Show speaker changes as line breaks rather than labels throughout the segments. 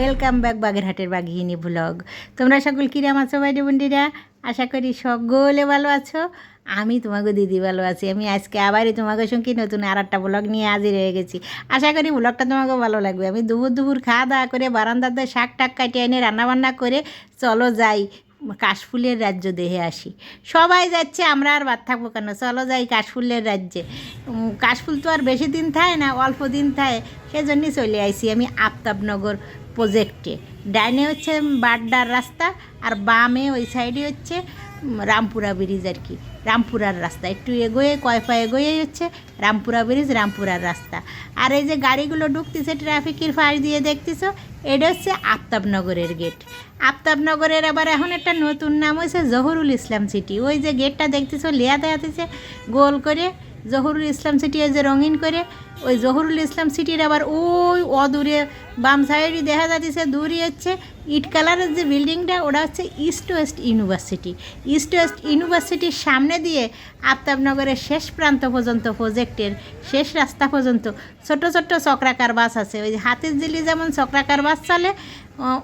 Welcome back বাগেরহাটের বাঘিনী blog. তোমরা সকল কিরাম আছো বাইরে বন্ডিরা আশা করি সকলে ভালো আছো। আমি তোমাকে দিদি ভালো আছি। আমি আজকে আবারই তোমাকে সঙ্গে নতুন আর একটা ব্লগ নিয়ে হাজির হয়ে গেছি। আশা করি ব্লগটা তোমাকে ভালো লাগবে। আমি দুপুর দুপুর খাওয়া দাওয়া করে বারান্দাতে শাক টাক কাটিয়ে এনে রান্নাবান্না করে চলো যাই। কাশফুলের রাজ্য দেহে আসি। সবাই যাচ্ছে, আমরা আর বাদ থাকব কেন? চলো যাই কাশফুলের রাজ্যে। কাশফুল তো আর বেশি দিন থাকে না, অল্প দিন থাকে সেজন্যই চলে আইছি আমি আফতাবনগর প্রজেক্টে। ডাইনে হচ্ছে বাড্ডার রাস্তা, আর বামে ওই সাইডে হচ্ছে রামপুরা ব্রিজ আর কি। রামপুরার রাস্তা। একটু এগোয়ে কয় কয়ফা এগোয়েই হচ্ছে রামপুরা ব্রিজ রামপুরার রাস্তা। আর এই যে গাড়িগুলো ঢুকতেছে ট্রাফিকের ফাঁস দিয়ে দেখতেছো, এটা হচ্ছে আফতাবনগরের গেট আফতাবনগরের আবার এখন একটা নতুন নাম হয়েছে জহুরুল ইসলাম সিটি ওই যে গেটটা দেখতেছো লেয়া দেখাতেছে গোল করে জহুরুল ইসলাম সিটি ওই যে রঙিন করে, ওই জহুরুল ইসলাম সিটির আবার ওই অদূরে বাম সাইডে দেখা যাচ্ছে, দূরই হচ্ছে ইট কালারের যে বিল্ডিংটা ওটা হচ্ছে east west university east west ইউনিভার্সিটির সামনে দিয়ে আফতাবনগরের শেষ প্রান্ত পর্যন্ত প্রজেক্টের শেষ রাস্তা পর্যন্ত ছোট ছোট চক্রাকার বাস আছে। ওই হাতির জিলি যেমন চক্রাকার বাস চলে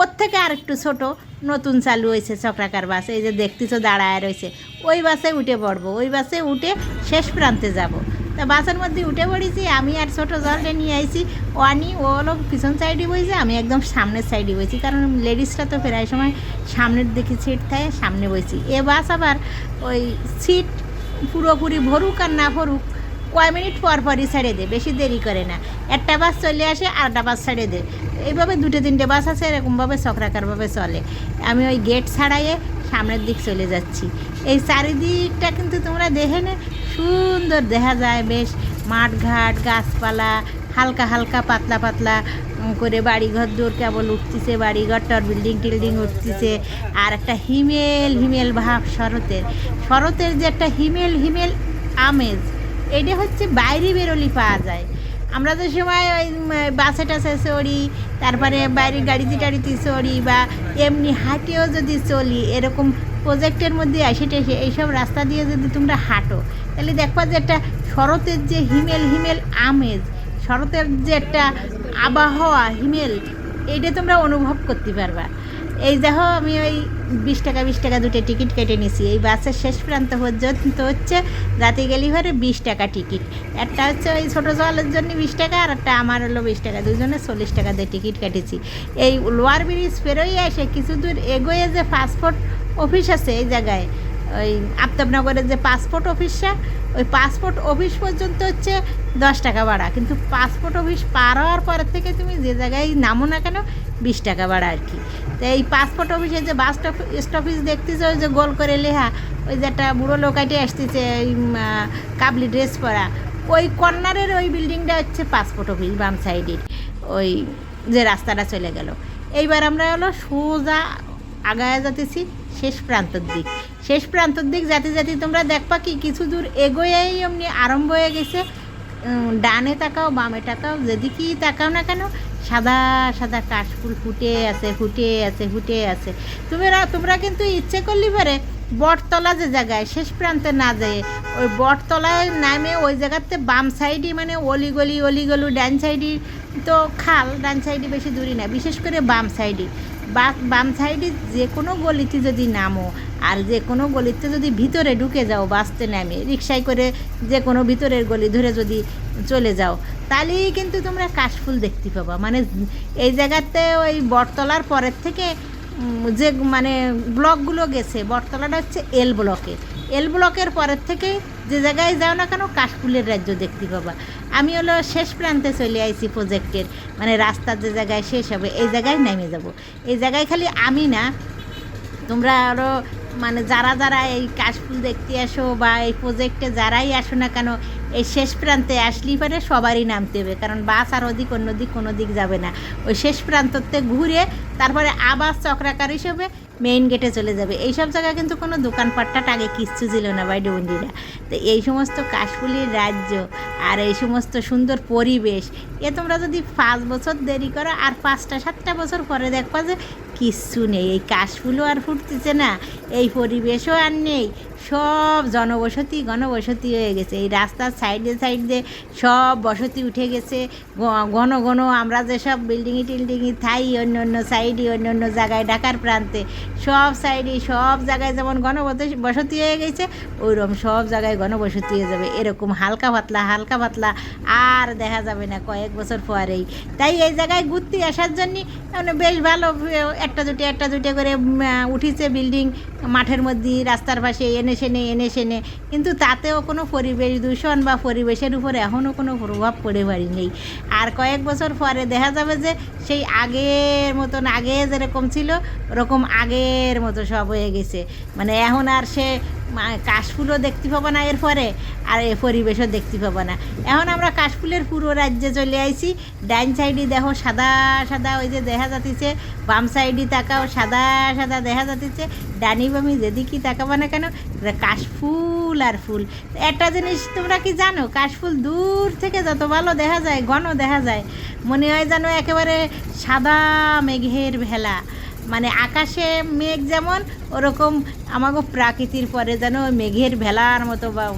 ওর থেকে আরেকটু ছোট নতুন চালু হয়েছে চক্রাকার বাস। এই যে দেখতেছো দাঁড়ায় রয়েছে। ওই বাসে উঠে পড়ব, ওই বাসে উঠে শেষ প্রান্তে যাব। তা বাসের মধ্যে উঠে পড়েছি, আমি আর ছোটো জলটা নিয়ে আইছি। ওয়ানি, ও হলো পিছন সাইডে বইছে, আমি একদম সামনের সাইডে বইছি, কারণ লেডিসরা তো প্রায় সময় সামনের দিকে সিট থাকে, সামনে বইছি। এ বাস আবার ওই সিট পুরোপুরি ভরুক আর না ভরুক, কয় মিনিট পর পরই ছেড়ে দে বেশি দেরি করে না। একটা বাস চলে আসে আর একটা বাস ছেড়ে দে এইভাবে দুটো তিনটে বাস আছে, এরকমভাবে চক্রাকারভাবে চলে। আমি ওই গেট ছাড়াইয়ে সামনের দিক চলে যাচ্ছি। এই চারিদিকটা কিন্তু তোমরা দেখে নে সুন্দর দেখা যায় বেশ মাঠঘাট, গাছপালা, হালকা হালকা পাতলা পাতলা করে বাড়িঘর দূর কেবল উঠতেছে, বাড়িঘর, টর বিল্ডিং টিল্ডিং উঠতেছে। আর একটা হিমেল হিমেল ভাব শরতের। শরতের যে একটা হিমেল হিমেল আমেজ, এটা হচ্ছে বাইরে বেরোলি পাওয়া যায়। আমরা তো সময় ওই বাসে টাসে চড়ি তারপরে বাইরের গাড়িতে টাড়িতে চড়ি বা এমনি হাঁটেও যদি চলি এরকম প্রজেক্টের মধ্যে আসে টেসে এইসব রাস্তা দিয়ে যদি তোমরা হাঁটো তাহলে দেখবা যে একটা শরতের যে হিমেল হিমেল আমেজ শরতের যে একটা আবহাওয়া হিমেল এইটা তোমরা অনুভব করতে পারবা। এই দেখো, আমি ওই বিশ টাকা বিশ টাকা দুটো টিকিট কেটে নিছি। এই বাসের শেষ প্রান্ত পর্যন্ত হচ্ছে রাতে গেলি ঘরে বিশ টাকা টিকিট। একটা হচ্ছে ওই ছোটো জলের জন্য বিশ টাকা, আর একটা আমার হলো বিশ টাকা। দুজনে চল্লিশ টাকা দিয়ে টিকিট কেটেছি। এই লোয়ার ব্রিজ পেরোই আসে কিছু দূর এগোয়ে যে পাসপোর্ট অফিস আছে এই জায়গায়, ওই আফতাবনগরের যে পাসপোর্ট অফিসটা ওই পাসপোর্ট অফিস পর্যন্ত হচ্ছে দশ টাকা ভাড়া। কিন্তু পাসপোর্ট অফিস পার হওয়ার পরের থেকে তুমি যে জায়গায় নামো না কেন, বিশ টাকা ভাড়া আর কি। তো এই পাসপোর্ট অফিসে যে বাস স্টপিস দেখতেছে, ওই যে গোল করে লেহা ওই যে একটা বুড়ো লোকাইটে আসতেছে ওই কাবলি ড্রেস পরা। ওই কর্নারের ওই বিল্ডিংটা হচ্ছে পাসপোর্ট অফিস বাম সাইডের ওই যে রাস্তাটা চলে গেল। এইবার আমরা হলো সোজা আগায় যাতেছি শেষ প্রান্তর দিক। শেষ প্রান্তর দিক যাতে যাতে তোমরা দেখবা কি, কিছু দূর এগোয়েই এমনি আরম্ভ হয়ে গেছে। ডানে তাকাও, বামে তাকাও, যেদিকেই তাকাও না কেন সাদা সাদা কাশফুল ফুটে আছে ফুটে আছে ফুটে আছে। তোমরা তোমরা কিন্তু ইচ্ছে করলে পারে বটতলা যে জায়গায়, শেষ প্রান্তে না যায়, ওই বটতলায় নামে ওই জায়গাতে বাম সাইডে মানে অলিগলি, অলিগলু ডান সাইডে তো খাল, ডান সাইডে বেশি দূরই না, বিশেষ করে বাম সাইডে বাম সাইডে যে কোনো গলিতে যদি নামো আর যে কোনো গলিতে যদি ভিতরে ঢুকে যাও বাসতে নামে রিক্সায় করে যে কোনো ভিতরের গলি ধরে যদি চলে যাও, তাহলেই কিন্তু তোমরা কাশফুল দেখতে পাবা। মানে এই জায়গাতে ওই বটতলার পরের থেকে যে মানে ব্লকগুলো গেছে, বটতলাটা হচ্ছে এল ব্লকে এল ব্লকের পরের থেকে যে জায়গায় যাও না কেন কাশফুলের রাজ্য দেখতে পাবা। আমি হলো শেষ প্রান্তে চলে আইছি প্রজেক্টের মানে রাস্তার যে জায়গায় শেষ হবে, এই জায়গায় নেমে যাব। এই জায়গায় খালি আমি না, তোমরা আরও মানে যারা যারা এই কাশফুল দেখতে আসো বা এই প্রজেক্টে যারাই আসো না কেন, এই শেষ প্রান্তে আসলেই পারে সবারই নামতে হবে কারণ বাস আর ওদিক অন্য দিক কোনো দিক যাবে না। ওই শেষ প্রান্ততে ঘুরে তারপরে আবার চক্রাকার হিসেবে মেইন গেটে চলে যাবে। এই সব জায়গায় কিন্তু কোনো দোকানপাটটা আগে কিচ্ছু ছিল না বাই বন্দিরা তো এই সমস্ত কাশফুলির রাজ্য আর এই সমস্ত সুন্দর পরিবেশ, এ তোমরা যদি পাঁচ বছর দেরি করো আর পাঁচটা, সাতটা বছর পরে দেখবা যে কিচ্ছু নেই। এই কাশফুলও আর ফুটতেছে না এই পরিবেশও আর নেই। সব জনবসতি ঘনবসতি হয়ে গেছে। এই রাস্তার সাইডে সাইডে সব বসতি উঠে গেছে। ঘন ঘন আমরা যেসব বিল্ডিংই টিল্ডিংই থাই, অন্য অন্য সাইডে, অন্য অন্য জায়গায়, ঢাকার প্রান্তে, সব সাইডে, সব জায়গায় যেমন ঘনবসতি বসতি হয়ে গেছে, ওইরকম সব জায়গায় গণবসতি হয়ে যাবে। এরকম হালকা পাতলা হালকা পাতলা আর দেখা যাবে না কয়েক বছর পরেই। তাই এই জায়গায় ঘুরতে আসার জন্য মানে বেশ ভালো, একটা দুটো একটা দুটো করে উঠিছে বিল্ডিং। মাঠের মধ্যে রাস্তার পাশে, এনে সেনে, এনে সেনে। কিন্তু তাতেও কোনো পরিবেশ দূষণ বা পরিবেশের উপর এখনও কোনো প্রভাব পড়ে পারি নেই আর কয়েক বছর পরে দেখা যাবে যে সেই আগের মতন আগে যেরকম ছিল, ওরকম আগের মতো সব হয়ে গেছে। মানে এখন আর সে কাশফুলও দেখতে পাবো না এরপরে, আর এ পরিবেশও দেখতে পাবো না। এখন আমরা কাশফুলের পুরো রাজ্যে চলে আইছি। ডাইন সাইডে দেখো সাদা সাদা ওই যে দেখা যাতিছে বাম সাইডে তাকাও, সাদা সাদা দেখা যাতিছে ডানি বামি যেদিকে তাকাবো না কেন কাশফুল আর ফুল। একটা জিনিস তোমরা কি জানো, কাশফুল দূর থেকে যত ভালো দেখা যায়, ঘন দেখা যায়, মনে হয় যেন একেবারে সাদা মেঘের ভেলা। মানে আকাশে মেঘ যেমন ওরকম আমাকে প্রাকৃতির পরে যেন মেঘের ভেলার মতো বা-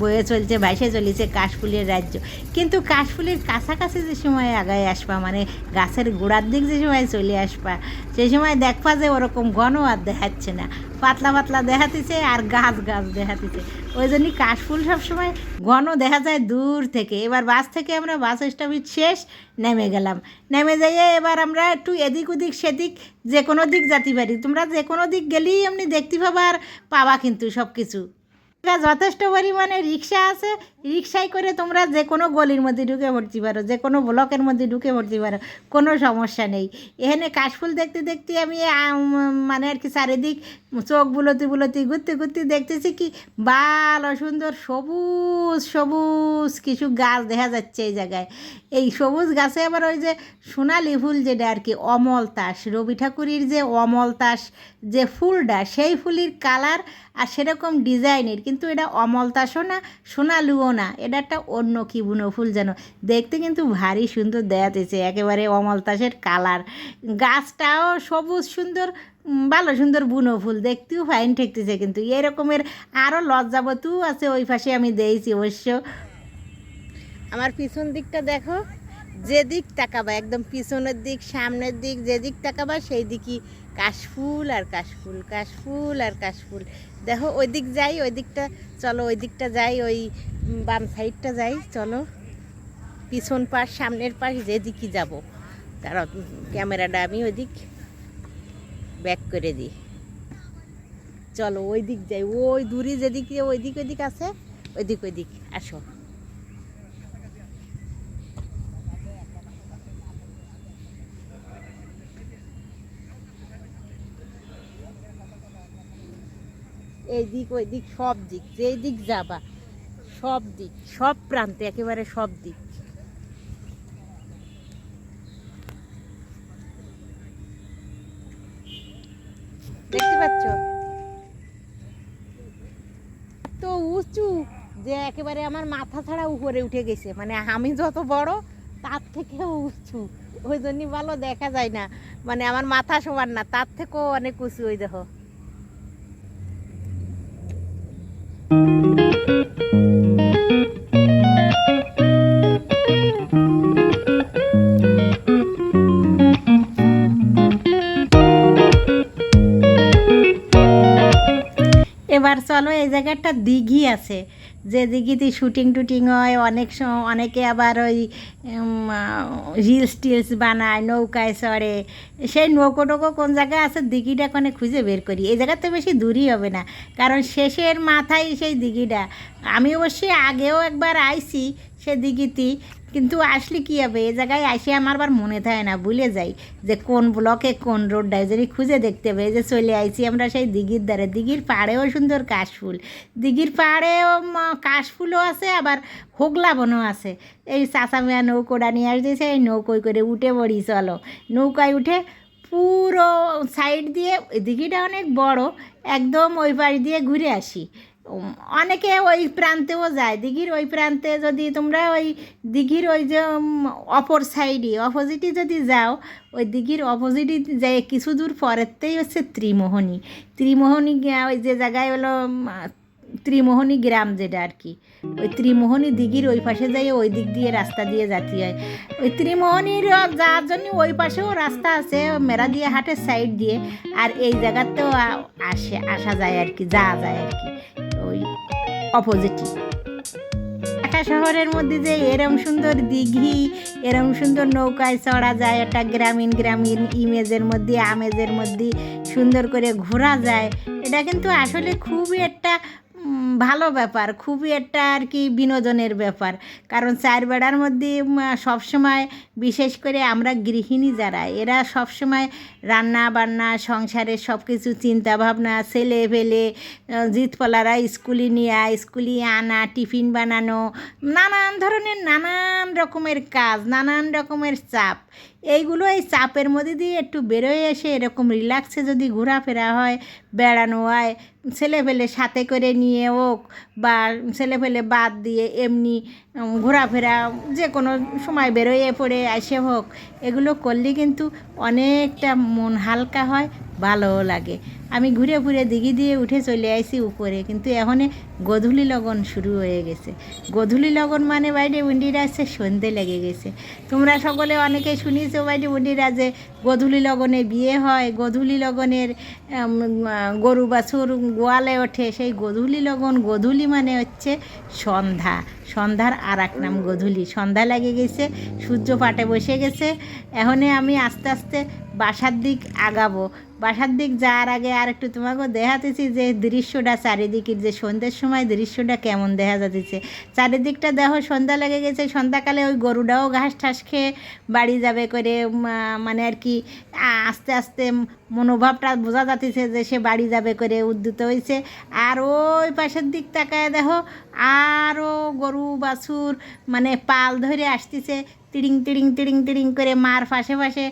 বয়ে চলছে ভাসে চলেছে কাশফুলের রাজ্য। কিন্তু কাশফুলের কাছাকাছি যে সময় আগায় আসবা মানে গাছের গোড়ার দিক যে সময় চলে আসবা সেই সময় দেখবা যে ওরকম ঘন আর দেখাচ্ছে না। পাতলা পাতলা দেখাতেছে আর গাছ গাছ দেখাতেছে। ওই জন্যই কাশফুল সবসময় ঘন দেখা যায় দূর থেকে। এবার বাস থেকে আমরা বাস স্টপেজ শেষ নেমে গেলাম। নেমে যাইয়ে এবার আমরা একটু এদিক ওদিক সেদিক যে কোনো দিক যেতে পারি। তোমরা যে কোনো দিক গেলেই এমনি দেখতে পাবা আর পাবা কিন্তু সব কিছু যথেষ্ট পরিমাণে রিক্সা আছে, রিক্সায় করে তোমরা যে কোনো গলির মধ্যে ঢুকে পড়তে পারো, যে কোনো ব্লকের মধ্যে ঢুকে পড়তে পারো, কোনো সমস্যা নেই। এখানে কাশফুল দেখতে দেখতে আমি মানে আর কি চারিদিক চোখ বুলতি বুলতি ঘুরতে ঘুরতে দেখতেছি কি ভালো সুন্দর সবুজ সবুজ কিছু গাছ দেখা যাচ্ছে এই জায়গায়। এই সবুজ গাছে আবার ওই যে সোনালি ফুল যেটা আর কি, অমল তাস, রবি ঠাকুরের যে অমল তাস যে ফুলটা, সেই ফুলের কালার আর সেরকম ডিজাইনের, কিন্তু এটা অমল তাসও না, সোনালুও না। এটা একটা অন্য কি বুনো ফুল যেন। দেখতে কিন্তু ভারী সুন্দর দেখাতেছে একেবারে অমলতাসের কালার। গাছটাও সবুজ সুন্দর ভালো সুন্দর বুনো ফুল, দেখতেও ফাইন ঠেকতেছে কিন্তু। এরকমের আরও লজ্জাবতু আছে ওই পাশে আমি দিয়েছি অবশ্য। আমার পিছন দিকটা দেখো যেদিক তাকাবা, একদম পিছনের দিক, সামনের দিক যেদিক তাকাবা, সেই দিকই কাশফুল আর কাশফুল কাশফুল আর কাশফুল। দেখো, ওই দিক যাই, ওই দিকটা চলো, ওই দিকটা যাই, ওই বাম সাইডটা যাই, চলো। পিছন পাশ, সামনের পাশ যেদিকই যাব। তার ক্যামেরাটা আমি ওই দিক ব্যাক করে দিই। চলো, ওই দিক যাই, ওই দূরে যেদিকে, ওই দিক ওই দিক আছে, ওই দিক ওই দিক, আসো। এই দিক ওই দিক সব দিক যেই দিক যাবা, সব দিক, সব প্রান্তে, একেবারে সব দিক। তো উঁচু যে একেবারে আমার মাথা ছাড়া উপরে উঠে গেছে। মানে আমি যত বড়, তার থেকেও উঁচু। ওই জন্যই ভালো দেখা যায় না। মানে আমার মাথা সমান না, তার থেকেও অনেক উঁচু, ওই দেখো। চলো এই জায়গাটা দিঘি আছে। যে দিঘিতে শুটিং টুটিং হয়, অনেক সময় অনেকে আবার ওই রিলস টিলস বানায়, নৌকায় চড়ে। সেই নৌকো টোকো কোন জায়গায় আছে দিঘিটা কোনে খুঁজে বের করি। এই জায়গাতে বেশি দূরই হবে না, কারণ শেষের মাথায় সেই দিঘিটা। আমি অবশ্যই আগেও একবার আইছি সে দিঘিতে কিন্তু আসলে কী হবে? এ জায়গায় আসে আমার আবার মনে থাকে না, ভুলে যাই যে কোন ব্লকে কোন রোডটা যদি খুঁজে দেখতে হবে যে চলে আইছি আমরা সেই দিঘির ধারে। দিঘির পাড়েও সুন্দর কাশফুল, দিঘির পাড়েও কাশফুলও আছে, আবার হোগলা বনও আছে। এই চাষামিয়া নৌকোটা নিয়ে আসতেছে, এই নৌকোয় করে উঠে পড়ি, চলো। নৌকায় উঠে পুরো সাইড দিয়ে, দিঘিটা অনেক বড়, একদম ওই পাশ দিয়ে ঘুরে আসি। অনেকে ওই প্রান্তেও যায়। দিঘির ওই প্রান্তে যদি তোমরা ওই দিঘির ওই যে অপর সাইডে অপোজিটে যদি যাও, ওই দিঘির অপোজিটে যাই কিছু দূর পরেরতেই হচ্ছে ত্রিমোহনী। ত্রিমোহনী ওই যে জায়গায় হলো ত্রিমোহনী গ্রাম যেটা আর কি। ওই ত্রিমোহনী দিঘির ওই পাশে যাই ওই দিক দিয়ে রাস্তা দিয়ে যাতে হয়। ওই ত্রিমোহনীর যাওয়ার জন্য ওই পাশেও রাস্তা আছে মেরা দিয়ে হাটের সাইড দিয়ে। আর এই জায়গাতেও আসে, আসা যায় আর কি, যাওয়া যায় আর কি। অপোজিটই একটা শহরের মধ্যে যে এরম সুন্দর দিঘি, এরম সুন্দর নৌকায় চড়া যায়, একটা গ্রামীণ গ্রামীণ ইমেজের মধ্যে, আমেজের মধ্যে সুন্দর করে ঘোরা যায়, এটা কিন্তু আসলে খুবই একটা ভালো ব্যাপার, খুবই একটা আর কি বিনোদনের ব্যাপার। কারণ চার বেড়ার মধ্যে সবসময় বিশেষ করে আমরা গৃহিণী যারা, এরা সবসময় রান্না বান্না, সংসারের সব কিছু চিন্তাভাবনা, ছেলে ফেলে জিতপলারা স্কুলে নিয়ে স্কুলে আনা, টিফিন বানানো, নানান ধরনের নানান রকমের কাজ, নানান রকমের চাপ। এইগুলো এই চাপের মধ্যে দিয়ে একটু বেরোয় এসে এরকম রিল্যাক্সে যদি ঘোরাফেরা হয়, বেড়ানো হয় ছেলে ফেলে সাথে করে নিয়ে হোক বা ছেলে ফেলে বাদ দিয়ে এমনি ঘোরাফেরা, যে কোনো সময় বেরোয়ে পড়ে আসে হোক, এগুলো করলে কিন্তু অনেকটা মন হালকা হয়, ভালোও লাগে। আমি ঘুরে ঘুরে দিঘি দিয়ে উঠে চলে আসি উপরে, কিন্তু এখনে গধূলি লগন শুরু হয়ে গেছে। গধূলি লগন মানে বাইরে উন্ডিরা আছে সন্ধে লেগে গেছে। তোমরা সকলে অনেকে শুনিছো বাইরে উন্ডিরা যে গধূলি লগনে বিয়ে হয়, গধূলি লগনের গরু বাছুর গোয়ালে ওঠে, সেই গধূলি লগন গধূলি মানে হচ্ছে সন্ধ্যা। সন্ধ্যার আর এক নাম গধূলি। সন্ধ্যা লেগে গেছে, সূর্য পাটে বসে গেছে। এখনে আমি আস্তে আস্তে বাসার দিক আগাবো। বাসার দিক যাওয়ার আগে আর একটু তোমাকে দেখাতেছি যে দৃশ্যটা চারিদিকের যে সন্ধ্যের সময় দৃশ্যটা কেমন দেখা যাচ্ছে। চারিদিকটা দেখো, সন্ধ্যা লেগে গেছে, সন্ধ্যাকালে ওই গরুটাও ঘাস ঠাস খেয়ে বাড়ি যাবে করে মানে আর কি আস্তে আস্তে মনোভাবটা বোঝা যাচ্ছে যে সে বাড়ি যাবে করে উদ্যুত হয়েছে। আর ওই পাশের দিক তাকায় দেখো আরও গরু বাছুর মানে পাল ধরে আসতেছে। তিড়িং তিড়িং তিড়িং তিড়িং করে মার পাশে পাশে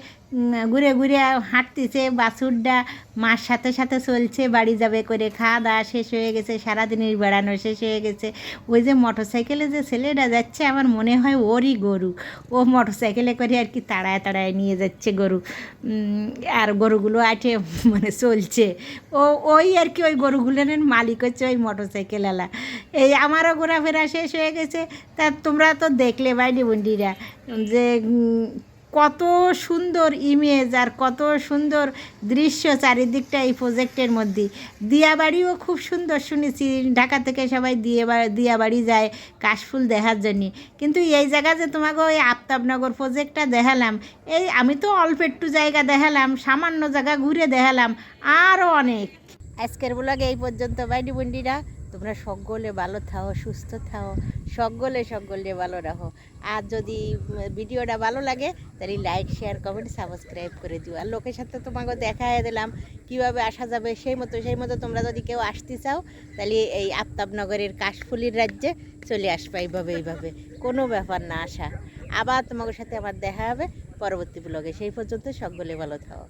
ঘুরে ঘুরে হাঁটতেছে, বাছুরটা মার সাথে সাথে চলছে, বাড়ি যাবে করে, খাওয়া দাওয়া শেষ হয়ে গেছে, সারাদিনের বেড়ানো শেষ হয়ে গেছে। ওই যে মোটর সাইকেলে যে ছেলেটা যাচ্ছে, আমার মনে হয় ওরই গরু। ও মোটর সাইকেলে করে আর কি তাড়ায় তাড়ায় নিয়ে যাচ্ছে গরু। আর গরুগুলো আঠে মানে চলছে। ও, ওই আর কি ওই গরুগুলোর মালিক হচ্ছে ওই মোটর সাইকেলওয়ালা এই আমারও ঘোরাফেরা শেষ হয়ে গেছে। তা তোমরা তো দেখলে বাইডি বন্ডিরা যে কত সুন্দর ইমেজ আর কত সুন্দর দৃশ্য চারিদিকটা এই প্রজেক্টের মধ্যে। দিয়াবাড়িও খুব সুন্দর শুনেছি, ঢাকা থেকে সবাই দিয়ে দিয়াবাড়ি যায় কাশফুল দেখার জন্য। কিন্তু এই জায়গা যে তোমাকে ওই আফতাবনগর প্রজেক্টটা দেখালাম, এই আমি তো অল্প একটু জায়গা দেখালাম, সামান্য জায়গা ঘুরে দেখালাম আরও অনেক। আজকের ব্লগে এই পর্যন্ত বাইডি বন্ডিরা তোমরা সকলে ভালো থাও, সুস্থ থাও, সকলে সকলে ভালো রাখো। আর যদি ভিডিওটা ভালো লাগে, তাহলে লাইক শেয়ার কমেন্ট সাবস্ক্রাইব করে দিও। আর লোকের সাথে তোমাকে দেখাই দিলাম, কীভাবে আসা যাবে সেই মতো সেই মতো তোমরা যদি কেউ আসতে চাও, তাহলে এই আফতাবনগরের কাশফুলির রাজ্যে চলে আসবে এইভাবে এইভাবে। কোনো ব্যাপার না আসা। আবার তোমাদের সাথে আমার দেখা হবে পরবর্তী ব্লগে সেই পর্যন্ত সকলে ভালো থাও।